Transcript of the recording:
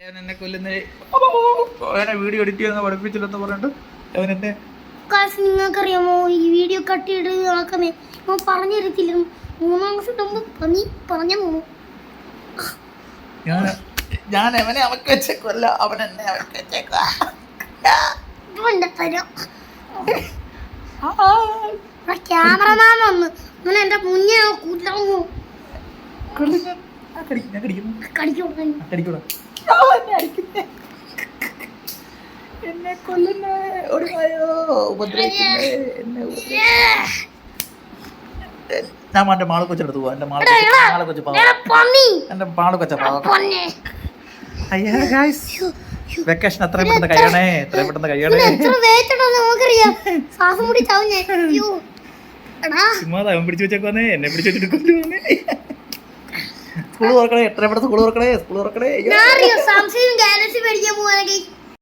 അവൻ എന്നെ കൊല്ലുന്ന. അവനെ വീഡിയോ എഡിറ്റ് ചെയ്യുന്ന പഠിപ്പിച്ചില്ലെന്ന് പറഞ്ഞിട്ട് അവൻ എന്നെ കാശ് നിങ്ങൾക്കറിയാമോ ഈ വീഡിയോ കട്ട് ചെയ്ത് നടക്കുന്നേ? ഞാൻ പറഞ്ഞു മൂന്ന് ദിവസം മുമ്പ് പനി പറഞ്ഞു പോകും ഞാൻ ഞാൻ അവനെ അവക്ക് വെച്ചേക്കുമല്ല അവൻ എന്നെ അവക്ക് തരം. ക്യാമറമാൻ വന്ന്. അവൻ എന്റെ മുന്നേ കൂട്ടാമോ കടിക്കും, കടിക്കും കടിക്കൂടാ എന്നെ കൊല്ലുന്ന ഒരു എന്നെ. ഞാൻ എന്റെ മാളെ കൊച്ചെടുത്ത് പോവാ. എന്റെ മാളെ മാളെ കൊച്ചു പാവം. എടാ പന്നി. എന്റെ മാളെ കൊച്ച അയ്യാ ഗായ്സ് വെക്കേഷൻ പെട്ടെന്ന് കഴിയണേ എത്രയും പെട്ടെന്ന് കഴിയണേ. എത്ര വെയിറ്റ് ഉണ്ടോ നമുക്കറിയാം മുടി ചാവും അയ്യോ എടാ. ചുമ്മാ അവൻ പിടിച്ചു വെച്ചേക്കോന്നേ എന്നെ പിടിച്ചു വെച്ചിട്ട് കൊല്ലുവന്നേ സ്കൂൾ തുറക്കണേ? എത്ര പെട്ടെന്ന് സ്കൂൾ തുറക്കണേ? സ്കൂൾ തുറക്കണേ?